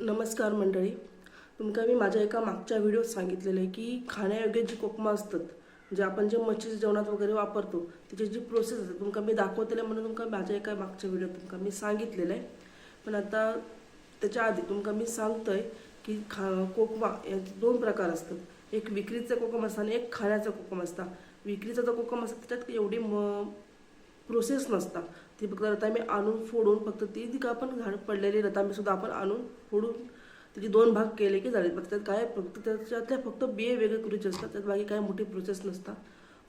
नमस्कार मंडळी. तुमका मी माझ्या एका मागच्या व्हिडिओत सांगितलेलं आहे की खाण्यायोग्य जी कोकमा असतात जे आपण जे मच्छीच्या जेवणात वगैरे वापरतो त्याची जी प्रोसेस असते तुमका मी दाखवतेलं म्हणून तुमका माझ्या एका मागच्या व्हिडिओत तुमका मी सांगितलेलं आहे. पण आता त्याच्या आधी तुमका मी सांगतोय की खा कोकमा याचे दोन प्रकार असतात. एक विक्रीचा कोकम असता आणि एक खाण्याचा कोकम असता. विक्रीचा जो कोकम असतं त्याच्यात एवढी म प्रोसेस नसता. ती फक्त रतांबे आणून फोडून फक्त ती जी का आपण झाड पडलेली रतांबे सुद्धा आपण आणून फोडून त्याचे दोन भाग केले की झाले. फक्त त्यात काय फक्त त्याच्यातल्या फक्त बिये वेगळे करूचे असतात त्यात बाकी काय मोठी प्रोसेस नसतात.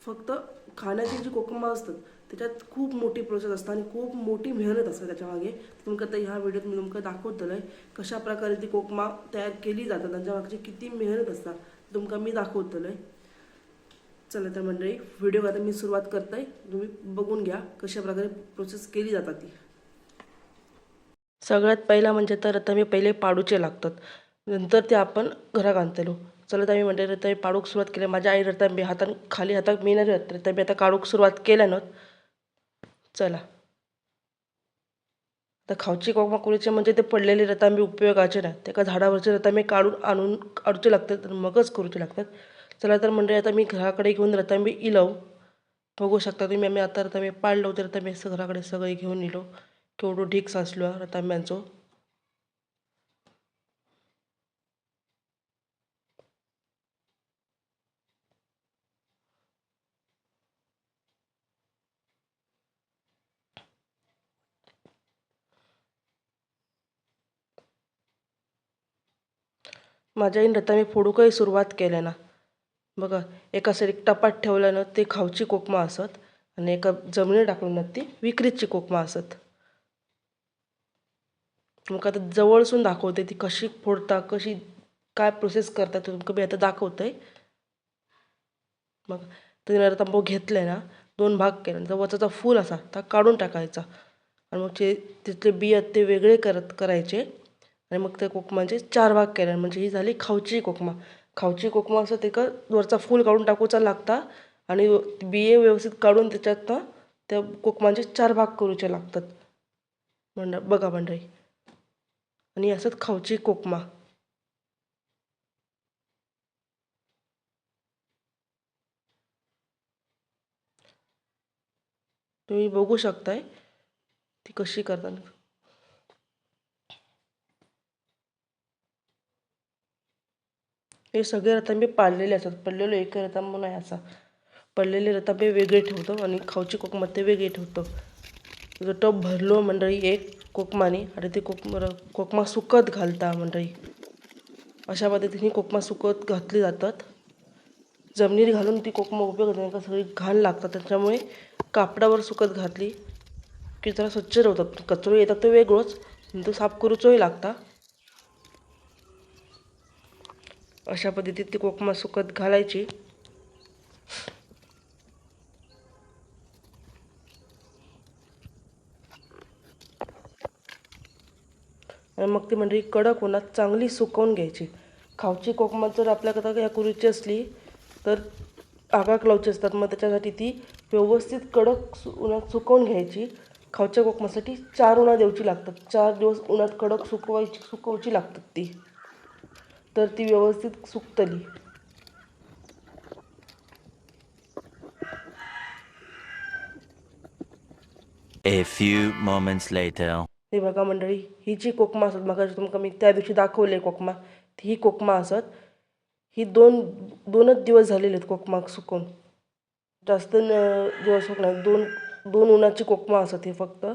फक्त खाण्याची जी कोकमा असतात त्याच्यात खूप मोठी प्रोसेस असतात आणि खूप मोठी मेहनत असते त्याच्यामागे. तुमका तर ह्या व्हिडिओत मी तुमका दाखवतलं आहे कशा प्रकारे ती कोकमा तयार केली जातात त्यांच्या मागची किती मेहनत असतात तुमका मी दाखवतलं आहे चला तर मंडळी व्हिडिओ आता मी सुरुवात करते तुम्ही बघून घ्या कशा प्रकारे प्रोसेस केली जातात ती. सगळ्यात पहिला म्हणजे तर आता मी पहिले पाडूचे लागतात. नंतर ते आपण घरात आणतलो. चला तर मी म्हणते मी पाडूक सुरुवात केली. माझ्या आई रतांबे हातान खाली हातात मी नाही राहत आता काढूक सुरुवात केल्यानं चला. तर खावची कोकमा करूचे म्हणजे ते पडलेले रतांबे उपयोगाचे ना त्या झाडावरचे रतांबे काढून आणून काढूचे लागतात आणि मगच करूचे लागतात. चला तर म्हणजे आता मी घराकडे घेऊन रतांबे इलव. बघू शकता तुम्ही आम्ही आता रतांबे पाडलो तर रतांबे असं घराकडे सगळे घेऊन इलो. केवढं ढीक साचलो रतांब्यांचो. माझ्या आईन रतांबे फोडूकही सुरुवात केल्या ना. बघा एका साईड टपात ठेवल्यानं ते खावची कोकमा असत. आणि एका जमिनीवर टाकलं ना ती विक्रीची कोकमा असत. मग आता जवळसून दाखवते ती कशी फोडता कशी काय प्रोसेस करता ते तुमका मी आता दाखवतंय. मग तिने तांबू घेतले ना दोन भाग केले. जो वचाचा फूल असा त्या काढून टाकायचा. आणि मग ते तिथले बिया ते वेगळे करत करायचे. आणि मग त्या कोकमाचे चार भाग केले. म्हणजे ही झाली खावची कोकमा. खावची कोकमा असं तेका वरचा फूल काढून टाकूचा लागता. आणि बिये व्यवस्थित काढून त्याच्यातनं त्या कोकमांचे चार भाग करूचे लागतात. मंडळ बघा मंडळी. आणि असत खावची कोकमा. तुम्ही बघू शकताय ती कशी करतात. हे सगळे रतांबे पाळलेले असतात. पडलेलो एक रतांबा नाही असा. पडलेले रतांबे वेगळे ठेवतो आणि खाऊची कोकमा ते वेगळे ठेवतो. जो टप भरलो मंडळी एक कोकमाने आणि ते कोकम कोकमा सुकत घालता मंडळी. अशा पद्धतीने कोकमा सुकत घातली जातात. जमिनीत घालून ती कोकमा उपयोग होते सगळी घाण लागतात. त्याच्यामुळे कापडावर सुकत घातली की जरा स्वच्छ ठेवतात कचरो येतात तो वेगळोच. तो साफ करूचोही लागता. अशा पद्धतीत ती कोकमा सुकत घालायची. आणि मग ती म्हणजे कडक उन्हात चांगली सुकवून घ्यायची. खावची कोकमा जर आपल्याकरता ह्या कुरीची असली तर आगाक लावची असतात. मग त्याच्यासाठी ती व्यवस्थित कडक सु उन्हात सुकवून घ्यायची. खावच्या कोकमासाठी चार उन्हा द्यायची लागतात. चार दिवस उन्हात कडक सुकवायची सुकवची लागतात ती. तर ती व्यवस्थित सुकतली. A few moments later. हे बघा मंडळी ही जी कोकमा असत मग तुमका मी त्या दिवशी दाखवले कोकमा ती ही कोकमा असत. ही दोन दोनच दिवस झालेले आहेत कोकमा सुकून. जास्त दिवस नाही. दोन दोन उन्हाची कोकमा असत ही फक्त.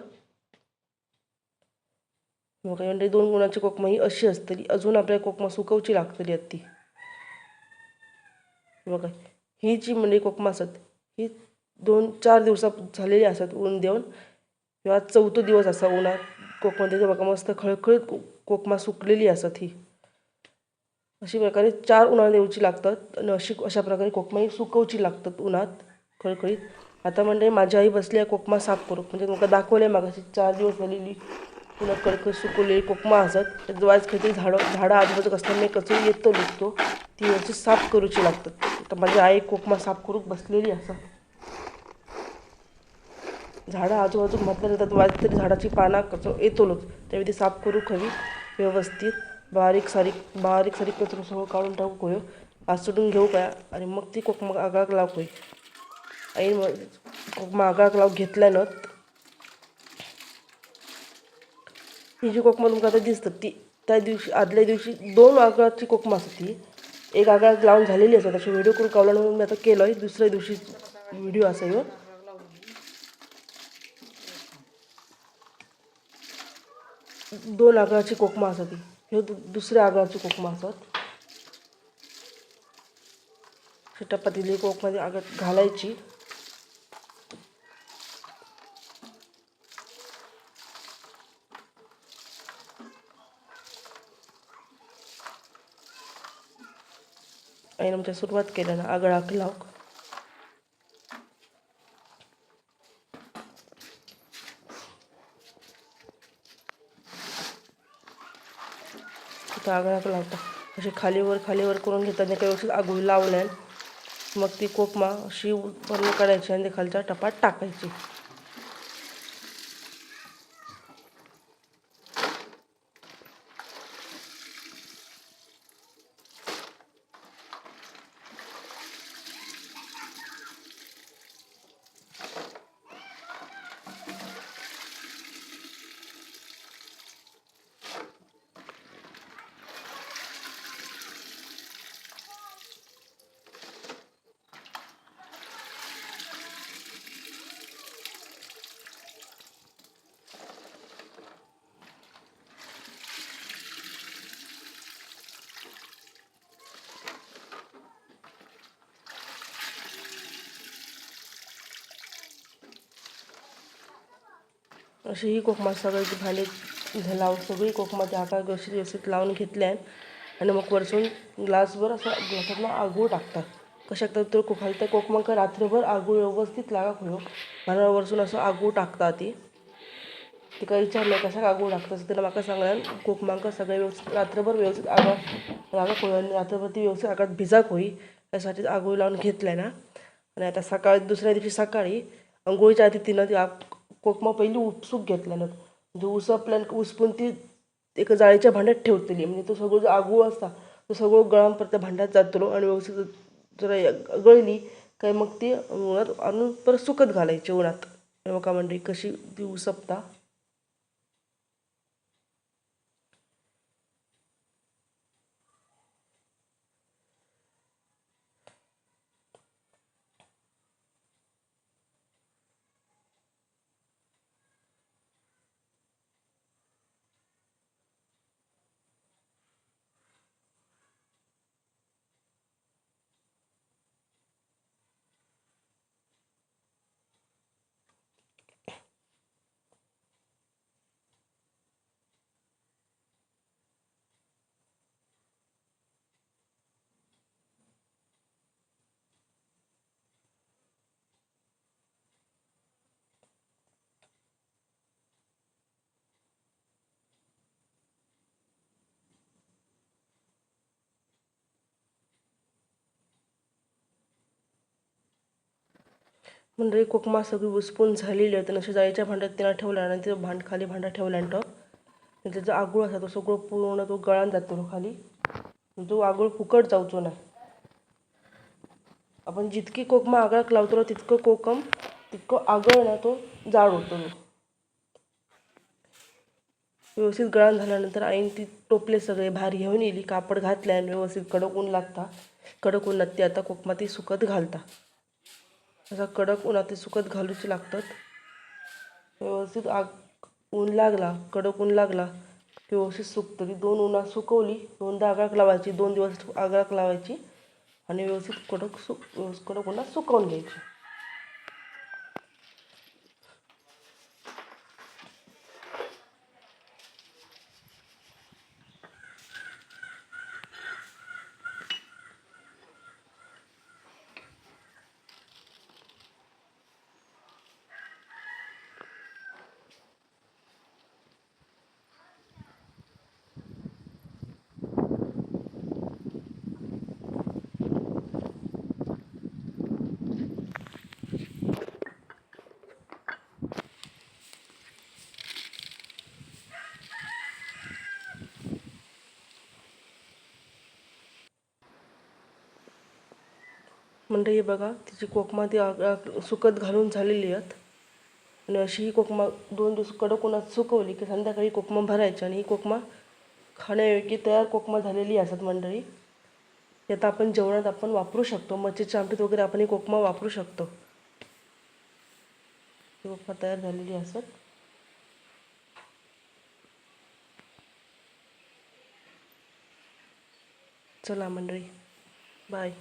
बघा म्हणजे दोन उन्हाची कोकमा ही अशी असतली अजून आपल्याला कोकमा सुकवची लागतली ती ती. काय ही जी म्हणजे कोकमा असत ही दोन चार दिवसात झालेली असतात ऊन देऊन किंवा चौथो दिवस असा उन्हात कोकमध्ये बघा मस्त खळखळीत कोकमा सुकलेली असत ही. अशी प्रकारे चार उन्हाळा देऊची लागतात आणि अशी अशा प्रकारे कोकमा ही सुकवची लागतात उन्हात खळखळीत. आता म्हणजे माझी आई बसली आहे कोकमा साफ करू म्हणजे तुमका दाखवले मागाशी चार दिवस झालेली पुन्हा खळखळीत सुकवलेली कोकमा असत त्यात वाज काहीतरी झाडं झाडं आजूबाजूक असल्यामुळे मी येतो लिखतो ती व्यवस्थित साफ करूची लागतात. तर माझी आई कोकमा साफ करूक बसलेली असत झाडं आजूबाजूक म्हटलं जातात वाज तरी झाडाची पाना कचरो येतोच त्यावेळी ती साफ करूक हवी व्यवस्थित. बारीक सारीक बारीक सारीक कचरो सगळं काढून टाकू कोयो आसडून घेऊ काय आणि मग ती कोकमा आगाक लावू होई आई कोकमा आगाक लाव घेतल्यानं ही जी कोकमा तुमकां आतां दिसता ती त्या दिवशी आदल्या दिवशी दोन आगळाची कोकमा आसा ती एक आगळाक लावून झालेली आसा तशी व्हिडिओ करून कावला म्हणून मी आता केलो दुसऱ्या दिवशी व्हिडिओ आसा ह्यो दोन आगळाची कोकमा आसा ती. ह्यो दु- दुसऱ्या आगळाची कोकमा आसात छोट्या पातेली कोकमध्ये आगत घालायची. आणि म्हणजे आमच्या सुरुवात केलं ना आगळाक लावक तिथं आगळाक लावता असे खालीवर खालीवर करून घेतात काही व्यवस्थित आगळी लावल्यान मग ती कोकमा अशी उत्पन्न काढायची आणि ते खालच्या टपात टाकायची. अशी ही कोकमा सगळी भांडी लावून सगळी कोकमाची आकार व्यवस्थित व्यवस्थित लावून घेतल्यान आणि मग वरसून ग्लासभर असं ग्लासातला आगूळ टाकतात. कशाक तर तो तर कोकमांक रात्रभर आगूळ व्यवस्थित लागाक होयो मला वरसून असं आगूळ टाकता ती. तिका विचारलं कशाक आगूळ टाकता तिला म्हाका सांगल्यान कोकमांक सगळे व्यवस्थित रात्रभर व्यवस्थित आगा लागा होयो आणि रात्रभर ती व्यवस्थित आगात भिजाक होई. त्यासाठी आगूळ लावून घेतल्या ना. आणि आता सकाळी दुसऱ्या दिवशी सकाळी अंघोळीच्या आधी तिनं ती कोकमा पहिली उपसूक घेतल्यानं म्हणजे उसपल्यान उसपून ती एका जाळीच्या भांड्यात ठेवतली. म्हणजे तो सगळं जो आगूळ असता तो सगळं गळान परत त्या भांड्यात जातलो आणि व्यवस्थित जरा गळली काय मग ती उन्हात आणून परत सुकत घालायची उन्हात. बघा म्हणजे कशी ती उसपता म्हणजे कोकमा सगळी उसपून झालेली आहे. अशा जाळीच्या भांड्यात तिनं ठेवल्या आणि ते भांड खाली भांडा ठेवल्यान आणि त्याचा आगूळ असा तो सगळं पूर्ण तो गळान जातो खाली. तो आगूळ फुकट जावचो नाही. आपण जितकी कोकमा आगळाक लावतो तितकं कोकम तितकं आगळ ना तो जाड होतो. व्यवस्थित गळान झाल्यानंतर आईन ती टोपले सगळे भार घेऊन येली कापड घातल्या आणि व्यवस्थित कडक ऊन लागता. कडक ऊन लागते. आता कोकमा ती सुकत घालता. असा कडक उन्हात ते सुकत घालूचे लागतात. व्यवस्थित आग ऊन लागला कडक ऊन लागला की व्यवस्थित सुकतं. ती दोन उन्हात सुकवली दोनदा आगाक लावायची दोन दिवस आगाक लावायची आणि व्यवस्थित कडक सु कडक उन्हात सुकवून घ्यायची. मंडळी हे बघा तिची कोकमा ती आग- सुकत घालून झालेली आहेत. आणि अशी ही कोकमा दोन दिवस कडक उन्हात सुकवली की संध्याकाळी कोकमा भरायची आणि ही कोकमा खाण्यायोग्य तयार कोकमा झालेली असतात मंडळी. ते आपण जेवणात आपण वापरू शकतो मच्छीच्या आमटीत वगैरे आपण ही कोकमा वापरू शकतो. ही कोकमा तयार झालेली असत चला मंडळी बाय.